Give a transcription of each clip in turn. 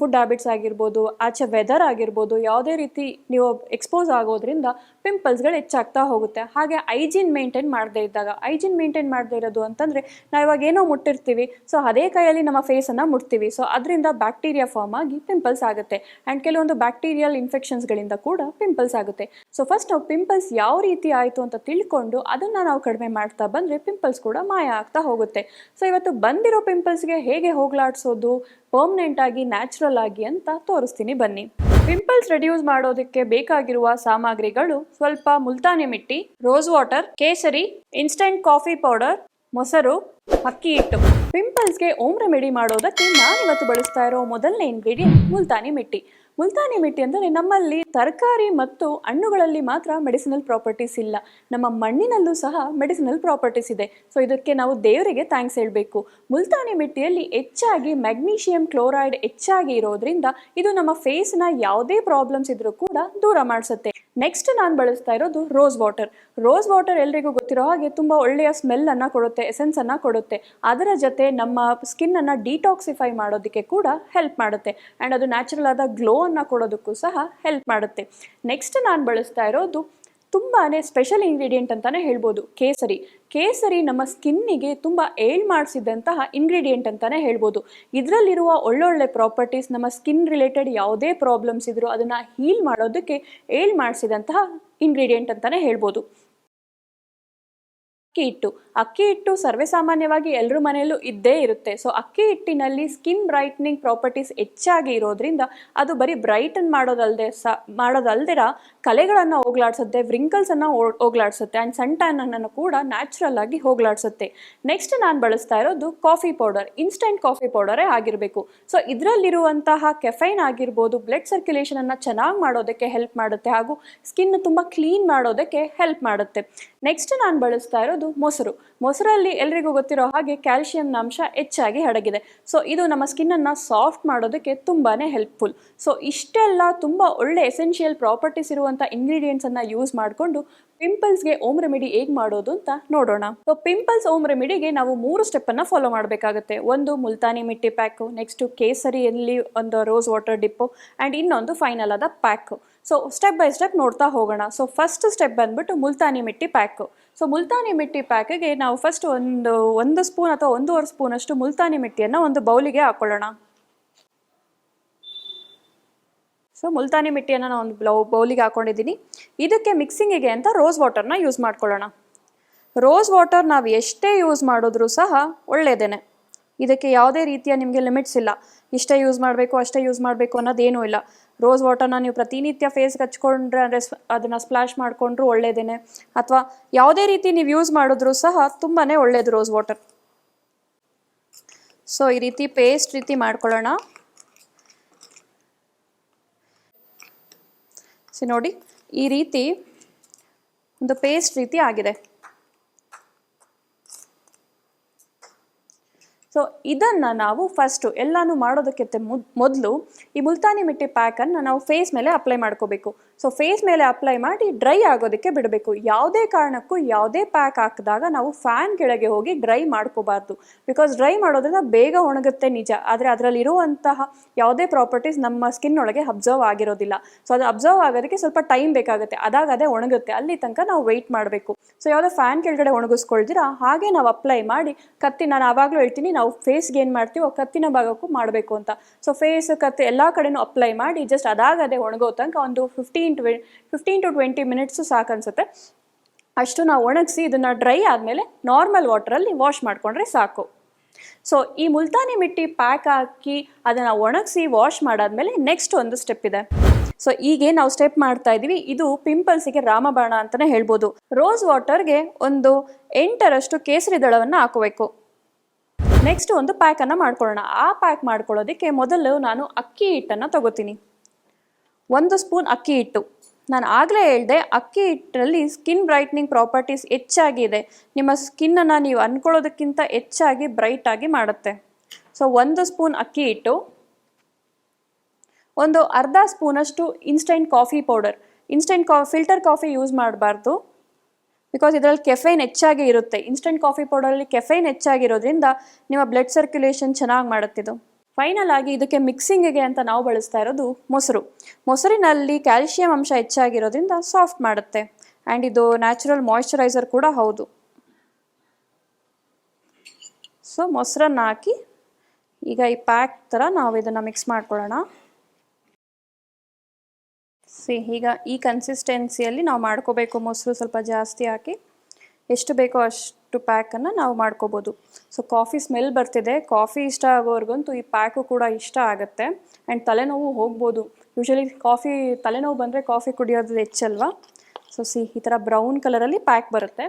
Food habits ಆಗಿರ್ಬೋದು, ಆಚೆ weather ಆಗಿರ್ಬೋದು, ಯಾವುದೇ ರೀತಿ ನೀವು ಎಕ್ಸ್ಪೋಸ್ ಆಗೋದ್ರಿಂದ ಪಿಂಪಲ್ಸ್ಗಳು ಹೆಚ್ಚಾಗ್ತಾ ಹೋಗುತ್ತೆ. ಹಾಗೆ ಐಜಿನ್ ಮೇಂಟೈನ್ ಮಾಡದೇ ಇದ್ದಾಗ ಐಜಿನ್ ಮೇಂಟೈನ್ ಮಾಡದೇ ಇರೋದು ಅಂತಂದರೆ ನಾವು ಇವಾಗ ಏನೋ ಮುಟ್ಟಿರ್ತೀವಿ ಸೊ ಅದೇ ಕೈಯಲ್ಲಿ ನಮ್ಮ ಫೇಸನ್ನು ಮುಟ್ತೀವಿ. ಸೊ ಅದರಿಂದ ಬ್ಯಾಕ್ಟೀರಿಯಾ ಫಾರ್ಮ್ ಆಗಿ ಪಿಂಪಲ್ಸ್ ಆಗುತ್ತೆ. ಆ್ಯಂಡ್ ಕೆಲವೊಂದು ಬ್ಯಾಕ್ಟೀರಿಯಲ್ ಇನ್ಫೆಕ್ಷನ್ಸ್ಗಳಿಂದ ಕೂಡ ಪಿಂಪಲ್ಸ್ ಆಗುತ್ತೆ. ಸೊ ಫಸ್ಟ್ ನಾವು ಪಿಂಪಲ್ಸ್ ಯಾವ ರೀತಿ ಆಯಿತು ಅಂತ ತಿಳ್ಕೊಂಡು ಅದನ್ನು ನಾವು ಕಡಿಮೆ ಮಾಡ್ತಾ ಬಂದರೆ ಪಿಂಪಲ್ಸ್ ಕೂಡ ಮಾಯ ಆಗ್ತಾ ಹೋಗುತ್ತೆ. ಸೊ ಇವತ್ತು ಬಂದಿರೋ ಪಿಂಪಲ್ಸ್ಗೆ ಹೇಗೆ ಹೋಗ್ಲಾಡ್ಸೋದು ಪರ್ಮನೆಂಟ್ ಆಗಿ ನ್ಯಾಚುರಲ್ ಆಗಿ ಅಂತ ತೋರಿಸ್ತೀನಿ ಬನ್ನಿ. ಪಿಂಪಲ್ಸ್ ರೆಡ್ಯೂಸ್ ಮಾಡೋದಕ್ಕೆ ಬೇಕಾಗಿರುವ ಸಾಮಗ್ರಿಗಳು ಸ್ವಲ್ಪ ಮುಲ್ತಾನಿ ಮಿಟ್ಟಿ ರೋಸ್ ವಾಟರ್ ಕೇಸರಿ ಇನ್ಸ್ಟೆಂಟ್ ಕಾಫಿ ಪೌಡರ್ ಮೊಸರು, ಅಕ್ಕಿ ಹಿಟ್ಟು. ಪಿಂಪಲ್ಸ್ಗೆ ಓಮ್ ರೆಮಿಡಿ ಮಾಡೋದಕ್ಕೆ ನಾನು ಇವತ್ತು ಬಳಸ್ತಾ ಇರೋ ಮೊದಲನೇ ಇಂಗ್ರೀಡಿಯೆಂಟ್ ಮುಲ್ತಾನಿ ಮಿಟ್ಟಿ. ಮುಲ್ತಾನಿ ಮಿಟ್ಟಿ ಅಂದರೆ ನಮ್ಮಲ್ಲಿ ತರಕಾರಿ ಮತ್ತು ಹಣ್ಣುಗಳಲ್ಲಿ ಮಾತ್ರ ಮೆಡಿಸಿನಲ್ ಪ್ರಾಪರ್ಟೀಸ್ ಇಲ್ಲ. ನಮ್ಮ ಮಣ್ಣಿನಲ್ಲೂ ಸಹ ಮೆಡಿಸಿನಲ್ ಪ್ರಾಪರ್ಟೀಸ್ ಇದೆ. ಸೊ ಇದಕ್ಕೆ ನಾವು ದೇವರಿಗೆ ಥ್ಯಾಂಕ್ಸ್ ಹೇಳಬೇಕು. ಮುಲ್ತಾನಿ ಮಿಟ್ಟಿಯಲ್ಲಿ ಹೆಚ್ಚಾಗಿ ಮ್ಯಾಗ್ನೀಷಿಯಂ ಕ್ಲೋರೈಡ್ ಹೆಚ್ಚಾಗಿ ಇರೋದ್ರಿಂದ ಇದು ನಮ್ಮ ಫೇಸ್ನ ಯಾವುದೇ ಪ್ರಾಬ್ಲಮ್ಸ್ ಇದ್ರೂ ಕೂಡ ದೂರ ಮಾಡಿಸುತ್ತೆ. ನೆಕ್ಸ್ಟ್ ನಾನು ಬಳಸ್ತಾ ಇರೋದು ರೋಸ್ ವಾಟರ್ ರೋಸ್ ವಾಟರ್ ಎಲ್ರಿಗೂ ಗೊತ್ತಿರೋ ಹಾಗೆ ತುಂಬ ಒಳ್ಳೆಯ ಸ್ಮೆಲ್ಲನ್ನು ಕೊಡುತ್ತೆ ಎಸೆನ್ಸನ್ನು ಕೊಡುತ್ತೆ. ಅದರ ಜೊತೆ ನಮ್ಮ ಸ್ಕಿನ್ನನ್ನು ಡಿಟಾಕ್ಸಿಫೈ ಮಾಡೋದಕ್ಕೆ ಕೂಡ ಹೆಲ್ಪ್ ಮಾಡುತ್ತೆ. ಆ್ಯಂಡ್ ಅದು ನ್ಯಾಚುರಲ್ ಆದ ಗ್ಲೋವನ್ನು ಕೊಡೋದಕ್ಕೂ ಸಹ ಹೆಲ್ಪ್ ಮಾಡುತ್ತೆ. ನೆಕ್ಸ್ಟ್ ನಾನು ಬಳಸ್ತಾ ಇರೋದು ತುಂಬಾ ಸ್ಪೆಷಲ್ ಇಂಗ್ರೀಡಿಯೆಂಟ್ ಅಂತಲೇ ಹೇಳ್ಬೋದು, ಕೇಸರಿ. ಕೇಸರಿ ನಮ್ಮ ಸ್ಕಿನ್ನಿಗೆ ತುಂಬ ಏಳ್ ಮಾಡಿಸಿದಂತಹ ಇಂಗ್ರೀಡಿಯೆಂಟ್ ಅಂತಲೇ ಹೇಳ್ಬೋದು. ಇದರಲ್ಲಿರುವ ಒಳ್ಳೊಳ್ಳೆ ಪ್ರಾಪರ್ಟೀಸ್ ನಮ್ಮ ಸ್ಕಿನ್ ರಿಲೇಟೆಡ್ ಯಾವುದೇ ಪ್ರಾಬ್ಲಮ್ಸ್ ಇದ್ರೂ ಅದನ್ನು ಹೀಲ್ ಮಾಡೋದಕ್ಕೆ ಏಳ್ ಮಾಡಿಸಿದಂತಹ ಇಂಗ್ರೀಡಿಯೆಂಟ್ ಅಂತಲೇ ಹೇಳ್ಬೋದು. ಅಕ್ಕಿ ಹಿಟ್ಟು. ಅಕ್ಕಿ ಹಿಟ್ಟು ಸರ್ವೇಸಾಮಾನ್ಯವಾಗಿ ಎಲ್ಲರ ಮನೆಯಲ್ಲೂ ಇದ್ದೇ ಇರುತ್ತೆ. ಸೊ ಅಕ್ಕಿ ಹಿಟ್ಟಿನಲ್ಲಿ ಸ್ಕಿನ್ ಬ್ರೈಟ್ನಿಂಗ್ ಪ್ರಾಪರ್ಟೀಸ್ ಹೆಚ್ಚಾಗಿ ಇರೋದ್ರಿಂದ ಅದು ಬರೀ ಬ್ರೈಟನ್ ಮಾಡೋದಲ್ಲದೆ ಸ ಮಾಡೋದಲ್ದಿರ ಕಲೆಗಳನ್ನು ಹೋಗ್ಲಾಡ್ಸುತ್ತೆ ವ್ರಿಂಕಲ್ಸನ್ನು ಹೋಗ್ಲಾಡ್ಸುತ್ತೆ ಆ್ಯಂಡ್ ಸನ್ ಕೂಡ ನ್ಯಾಚುರಲ್ ಆಗಿ ಹೋಗ್ಲಾಡ್ಸುತ್ತೆ. ನೆಕ್ಸ್ಟ್ ನಾನು ಬಳಸ್ತಾ ಇರೋದು ಕಾಫಿ ಪೌಡರ್ ಇನ್ಸ್ಟೆಂಟ್ ಕಾಫಿ ಪೌಡರೇ ಆಗಿರಬೇಕು. ಸೊ ಇದರಲ್ಲಿರುವಂತಹ ಕೆಫೈನ್ ಆಗಿರ್ಬೋದು ಬ್ಲಡ್ ಸರ್ಕ್ಯುಲೇಷನನ್ನು ಚೆನ್ನಾಗಿ ಮಾಡೋದಕ್ಕೆ ಹೆಲ್ಪ್ ಮಾಡುತ್ತೆ ಹಾಗೂ ಸ್ಕಿನ್ ತುಂಬ ಕ್ಲೀನ್ ಮಾಡೋದಕ್ಕೆ ಹೆಲ್ಪ್ ಮಾಡುತ್ತೆ. ನೆಕ್ಸ್ಟ್ ನಾನು ಬಳಸ್ತಾ ಇರೋದು ಮೊಸರು. ಮೊಸರಲ್ಲಿ ಎಲ್ರಿಗೂ ಗೊತ್ತಿರೋ ಹಾಗೆ ಕ್ಯಾಲ್ಶಿಯಂನ ಅಂಶ ಹೆಚ್ಚಾಗಿ ಅಡಗಿದೆ ಸೊ, ಇದು ನಮ್ಮ ಸ್ಕಿನ್ನನ್ನು ಸಾಫ್ಟ್ ಮಾಡೋದಕ್ಕೆ ತುಂಬಾ ಹೆಲ್ಪ್ಫುಲ್. ಸೊ, ಇಷ್ಟೆಲ್ಲ ತುಂಬ ಒಳ್ಳೆ ಎಸೆನ್ಷಿಯಲ್ ಪ್ರಾಪರ್ಟೀಸ್ ಇರುವಂಥ ಇಂಗ್ರೀಡಿಯೆಂಟ್ಸನ್ನು ಯೂಸ್ ಮಾಡಿಕೊಂಡು ಪಿಂಪಲ್ಸ್ಗೆ ಓಮ್ ರೆಮಿಡಿ ಹೇಗೆ ಮಾಡೋದು ಅಂತ ನೋಡೋಣ. ಸೊ, ಪಿಂಪಲ್ಸ್ ಓಮ್ ರೆಮಿಡಿಗೆ ನಾವು ಮೂರು ಸ್ಟೆಪ್ಪನ್ನು ಫಾಲೋ ಮಾಡಬೇಕಾಗುತ್ತೆ. ಒಂದು ಮುಲ್ತಾನಿ ಮಿಟ್ಟಿ ಪ್ಯಾಕು, ನೆಕ್ಸ್ಟು ಕೇಸರಿಯಲ್ಲಿ ಒಂದು ರೋಸ್ ವಾಟರ್ ಡಿಪ್ಪು ಆ್ಯಂಡ್ ಇನ್ನೊಂದು ಫೈನಲ್ ಆದ pack. So, step by step ನೋಡ್ತಾ ಹೋಗೋಣ. ಸೊ, ಫಸ್ಟ್ ಸ್ಟೆಪ್ ಬಂದ್ಬಿಟ್ಟು ಮುಲ್ತಾನಿ ಮಿಟ್ಟಿ ಪ್ಯಾಕು. ಸೊ ಮುಲ್ತಾನಿ ಮಿಟ್ಟಿ ಪ್ಯಾಕಿಗೆ ನಾವು ಫಸ್ಟ್ ಒಂದು ಒಂದು ಸ್ಪೂನ್ ಅಥವಾ ಒಂದೂವರೆ ಸ್ಪೂನಷ್ಟು ಮುಲ್ತಾನಿ ಮಿಟ್ಟಿಯನ್ನು ಒಂದು ಬೌಲಿಗೆ ಹಾಕೊಳ್ಳೋಣ. ಸೊ ಮುಲ್ತಾನಿ ಮಿಟ್ಟಿಯನ್ನು ನಾನು ಒಂದು ಬ್ಲೌ ಬೌಲಿಗೆ ಹಾಕೊಂಡಿದ್ದೀನಿ. ಇದಕ್ಕೆ ಮಿಕ್ಸಿಂಗಿಗೆ ಅಂತ ರೋಸ್ ವಾಟರ್ನ ಯೂಸ್ ಮಾಡ್ಕೊಳ್ಳೋಣ. ರೋಸ್ ವಾಟರ್ ನಾವು ಎಷ್ಟೇ ಯೂಸ್ ಮಾಡಿದ್ರೂ ಸಹ ಒಳ್ಳೆಯದೇನೆ ಇದಕ್ಕೆ ಯಾವುದೇ ರೀತಿಯ ನಿಮಗೆ ಲಿಮಿಟ್ಸ್ ಇಲ್ಲ. ಇಷ್ಟೇ ಯೂಸ್ ಮಾಡಬೇಕು, ಅಷ್ಟೇ ಯೂಸ್ ಮಾಡಬೇಕು ಅನ್ನೋದೇನೂ ಇಲ್ಲ. ರೋಸ್ ವಾಟರ್ನ ನೀವು ಪ್ರತಿನಿತ್ಯ ಫೇಸ್ಗೆ ಹಚ್ಕೊಂಡ್ರೆ ಅಂದರೆ ಅದನ್ನು ಸ್ಪ್ಲಾಶ್ ಮಾಡಿಕೊಂಡ್ರು ಒಳ್ಳೇದೇನೆ. ಅಥವಾ ಯಾವುದೇ ರೀತಿ ನೀವು ಯೂಸ್ ಮಾಡಿದ್ರೂ ಸಹ ತುಂಬಾ ಒಳ್ಳೆಯದು ರೋಸ್ ವಾಟರ್ ಸೊ ಈ ರೀತಿ ಪೇಸ್ಟ್ ರೀತಿ ಮಾಡ್ಕೊಳ್ಳೋಣ. ಸೊ ನೋಡಿ, ಈ ರೀತಿ ಒಂದು ಪೇಸ್ಟ್ ರೀತಿ ಆಗಿದೆ. ಸೊ ಇದನ್ನು ನಾವು ಫಸ್ಟು ಎಲ್ಲನೂ ಮಾಡೋದಕ್ಕಿಂತ ಮೊದಲು ಈ ಮುಲ್ತಾನಿ ಮಿಟ್ಟಿ ಪ್ಯಾಕನ್ನು ನಾವು ಫೇಸ್ ಮೇಲೆ ಅಪ್ಲೈ ಮಾಡ್ಕೋಬೇಕು. ಸೊ ಫೇಸ್ ಮೇಲೆ ಅಪ್ಲೈ ಮಾಡಿ ಡ್ರೈ ಆಗೋದಕ್ಕೆ ಬಿಡಬೇಕು. ಯಾವುದೇ ಕಾರಣಕ್ಕೂ ಯಾವುದೇ ಪ್ಯಾಕ್ ಹಾಕಿದಾಗ ನಾವು ಫ್ಯಾನ್ ಕೆಳಗೆ ಹೋಗಿ ಡ್ರೈ ಮಾಡ್ಕೋಬಾರ್ದು. ಬಿಕಾಸ್ ಡ್ರೈ ಮಾಡೋದ್ರಿಂದ ಬೇಗ ಒಣಗುತ್ತೆ ನಿಜ. ಆದರೆ ಅದರಲ್ಲಿರುವಂತಹ ಯಾವುದೇ ಪ್ರಾಪರ್ಟೀಸ್ ನಮ್ಮ ಸ್ಕಿನ್ ಒಳಗೆ ಅಬ್ಸರ್ವ್ ಆಗಿರೋದಿಲ್ಲ. ಸೊ ಅದು ಅಬ್ಸರ್ವ್ ಆಗೋದಕ್ಕೆ ಸ್ವಲ್ಪ ಟೈಮ್ ಬೇಕಾಗುತ್ತೆ. ಅದಾಗ ಅದೇ ಒಣಗುತ್ತೆ. ಅಲ್ಲಿ ತನಕ ನಾವು ವೆಯ್ಟ್ ಮಾಡಬೇಕು. ಸೊ ಯಾವುದೋ ಫ್ಯಾನ್ ಕೆಳಗಡೆ ಒಣಗಿಸ್ಕೊಳ್ತೀರಾ? ಹಾಗೆ ನಾವು ಅಪ್ಲೈ ಮಾಡಿ ಕತ್ತಿ ನಾನು ಆವಾಗಲೂ ಹೇಳ್ತೀನಿ, ನಾವು ಫೇಸ್ಗೆ ಏನು ಮಾಡ್ತೀವೋ, ಕತ್ತಿನ ಭಾಗಕ್ಕೂ ಮಾಡಬೇಕು ಅಂತ. ಸೊ ಫೇಸ್ ಕತ್ತಿ ಎಲ್ಲ ಕಡೆನೂ ಅಪ್ಲೈ ಮಾಡಿ ಜಸ್ಟ್ ಅದಾಗದೆ ಒಣಗೋ ತನಕ ಒಂದು ಫಿಫ್ಟೀನ್ ಟ್ವೆ ಫಿಫ್ಟೀನ್ ಟು ಟ್ವೆಂಟಿ ಮಿನಿಟ್ಸು ಸಾಕನ್ಸುತ್ತೆ. ಅಷ್ಟು ನಾವು ಒಣಗಿಸಿ ಇದನ್ನು ಡ್ರೈ ಆದಮೇಲೆ ನಾರ್ಮಲ್ ವಾಟ್ರಲ್ಲಿ ವಾಶ್ ಮಾಡಿಕೊಂಡ್ರೆ ಸಾಕು. ಸೊ ಈ ಮುಲ್ತಾನಿ ಮಿಟ್ಟಿ ಪ್ಯಾಕ್ ಹಾಕಿ ಅದನ್ನು ಒಣಗಿಸಿ ವಾಶ್ ಮಾಡಾದ್ಮೇಲೆ ನೆಕ್ಸ್ಟ್ ಒಂದು ಸ್ಟೆಪ್ ಇದೆ. ಸೊ ಈಗ ನಾವು ಸ್ಟೆಪ್ ಮಾಡ್ತಾ ಇದ್ದೀವಿ ಇದು ಪಿಂಪಲ್ಸಿಗೆ ರಾಮಬಾಣ ಅಂತಲೇ ಹೇಳ್ಬೋದು. ರೋಸ್ ವಾಟರ್ಗೆ ಒಂದು ಎಂಟರಷ್ಟು ಕೇಸರಿ ದಳವನ್ನು ಹಾಕೋಬೇಕು. ನೆಕ್ಸ್ಟ್ ಒಂದು ಪ್ಯಾಕನ್ನು ಮಾಡ್ಕೊಳ್ಳೋಣ. ಆ ಪ್ಯಾಕ್ ಮಾಡ್ಕೊಳ್ಳೋದಕ್ಕೆ ಮೊದಲು ನಾನು ಅಕ್ಕಿ ಹಿಟ್ಟನ್ನು ತಗೋತೀನಿ. ಒಂದು ಸ್ಪೂನ್ ಅಕ್ಕಿ ಹಿಟ್ಟು. ನಾನು ಆಗಲೇ ಹೇಳಿದೆ, ಅಕ್ಕಿ ಹಿಟ್ಟಲ್ಲಿ ಸ್ಕಿನ್ ಬ್ರೈಟ್ನಿಂಗ್ ಪ್ರಾಪರ್ಟೀಸ್ ಹೆಚ್ಚಾಗಿದೆ ನಿಮ್ಮ ಸ್ಕಿನ್ನನ್ನು ನೀವು ಅಂದ್ಕೊಳ್ಳೋದಕ್ಕಿಂತ ಹೆಚ್ಚಾಗಿ ಬ್ರೈಟಾಗಿ ಮಾಡುತ್ತೆ. ಸೊ ಒಂದು ಸ್ಪೂನ್ ಅಕ್ಕಿ ಹಿಟ್ಟು, ಒಂದು ಅರ್ಧ ಸ್ಪೂನಷ್ಟು ಇನ್ಸ್ಟೆಂಟ್ ಕಾಫಿ ಪೌಡರ್ ಇನ್ಸ್ಟೆಂಟ್ ಕಾ ಫಿಲ್ಟರ್ ಕಾಫಿ ಯೂಸ್ ಮಾಡಬಾರ್ದು. ಬಿಕಾಸ್ ಇದರಲ್ಲಿ ಕೆಫೈನ್ ಹೆಚ್ಚಾಗಿ ಇರುತ್ತೆ. ಇನ್ಸ್ಟೆಂಟ್ ಕಾಫಿ ಪೌಡರಲ್ಲಿ ಕೆಫೈನ್ ಹೆಚ್ಚಾಗಿರೋದ್ರಿಂದ ನಿಮ್ಮ ಬ್ಲಡ್ ಸರ್ಕ್ಯುಲೇಷನ್ ಚೆನ್ನಾಗಿ ಮಾಡುತ್ತಿದ್ದು ಫೈನಲ್ ಆಗಿ ಇದಕ್ಕೆ ಮಿಕ್ಸಿಂಗಿಗೆ ಅಂತ ನಾವು ಬಳಸ್ತಾ ಇರೋದು ಮೊಸರು. ಮೊಸರಿನಲ್ಲಿ ಕ್ಯಾಲ್ಶಿಯಂ ಅಂಶ ಹೆಚ್ಚಾಗಿರೋದ್ರಿಂದ ಸಾಫ್ಟ್ ಮಾಡುತ್ತೆ. ಆ್ಯಂಡ್ ಇದು ನ್ಯಾಚುರಲ್ ಮಾಯಿಶ್ಚರೈಸರ್ ಕೂಡ ಹೌದು. ಸೊ ಮೊಸರನ್ನು ಹಾಕಿ ಈಗ ಈ ಪ್ಯಾಕ್ ಥರ ನಾವು ಇದನ್ನು ಮಿಕ್ಸ್ ಮಾಡ್ಕೊಳ್ಳೋಣ. ಸಿ ಈಗ ಈ ಕನ್ಸಿಸ್ಟೆನ್ಸಿಯಲ್ಲಿ ನಾವು ಮಾಡ್ಕೋಬೇಕು ಮೊಸರು ಸ್ವಲ್ಪ ಜಾಸ್ತಿ ಹಾಕಿ. ಎಷ್ಟು ಬೇಕೋ ಅಷ್ಟು ಪ್ಯಾಕನ್ನು ನಾವು ಮಾಡ್ಕೋಬೋದು. ಸೊ ಕಾಫಿ ಸ್ಮೆಲ್ ಬರ್ತಿದೆ. ಕಾಫಿ ಇಷ್ಟ ಆಗೋರ್ಗಂತೂ ಈ ಪ್ಯಾಕು ಕೂಡ ಇಷ್ಟ ಆಗುತ್ತೆ. ಆ್ಯಂಡ್ ತಲೆನೋವು ಹೋಗ್ಬೋದು. ಯೂಶಲಿ ಕಾಫಿ ತಲೆನೋವು ಬಂದರೆ ಕಾಫಿ ಕುಡಿಯೋದು ಹೆಚ್ಚಲ್ವಾ? ಸೊ ಸಿ ಈ ಥರ ಬ್ರೌನ್ ಕಲರಲ್ಲಿ ಪ್ಯಾಕ್ ಬರುತ್ತೆ.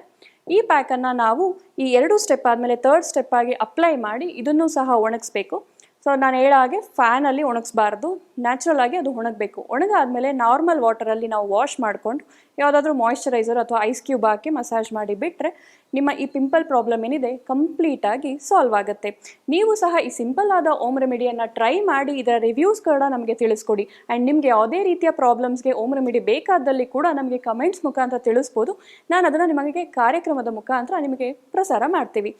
ಈ ಪ್ಯಾಕನ್ನು ನಾವು ಈ ಎರಡು ಸ್ಟೆಪ್ ಆದಮೇಲೆ ತರ್ಡ್ ಸ್ಟೆಪ್ ಆಗಿ ಅಪ್ಲೈ ಮಾಡಿ ಇದನ್ನು ಸಹ ಒಣಗಿಸ್ಬೇಕು. ಸೊ ನಾನು ಹೇಳೋ ಹಾಗೆ ಫ್ಯಾನಲ್ಲಿ ಒಣಗಿಸ್ಬಾರ್ದು. ನ್ಯಾಚುರಲ್ ಆಗಿ ಅದು ಒಣಗಬೇಕು. ಒಣಗಾದ್ಮೇಲೆ ನಾರ್ಮಲ್ ವಾಟರಲ್ಲಿ ನಾವು ವಾಶ್ ಮಾಡಿಕೊಂಡು, ಯಾವುದಾದ್ರೂ ಮಾಯಿಶ್ಚರೈಸರ್ ಅಥವಾ ಐಸ್ ಕ್ಯೂಬ್ ಹಾಕಿ ಮಸಾಜ್ ಮಾಡಿ ಬಿಟ್ಟರೆ ನಿಮ್ಮ ಈ ಪಿಂಪಲ್ ಪ್ರಾಬ್ಲಮ್ ಏನಿದೆ ಕಂಪ್ಲೀಟಾಗಿ ಸಾಲ್ವ್ ಆಗುತ್ತೆ. ನೀವು ಸಹ ಈ ಸಿಂಪಲ್ ಆದ ಓಮ್ ರೆಮಿಡಿಯನ್ನು ಟ್ರೈ ಮಾಡಿ, ಇದರ ರಿವ್ಯೂಸ್ ಕೂಡ ನಮಗೆ ತಿಳಿಸ್ಕೊಡಿ. ಆ್ಯಂಡ್ ನಿಮಗೆ ಯಾವುದೇ ರೀತಿಯ ಪ್ರಾಬ್ಲಮ್ಸ್ಗೆ ಓಮ್ ರೆಮಿಡಿ ಬೇಕಾದಲ್ಲಿ ಕೂಡ ನಮಗೆ ಕಮೆಂಟ್ಸ್ ಮುಖಾಂತರ ತಿಳಿಸ್ಬೋದು. ನಾನು ಅದನ್ನು ನಿಮಗೆ ಕಾರ್ಯಕ್ರಮದ ಮುಖಾಂತರ ನಿಮಗೆ ಪ್ರಸಾರ ಮಾಡ್ತೀವಿ.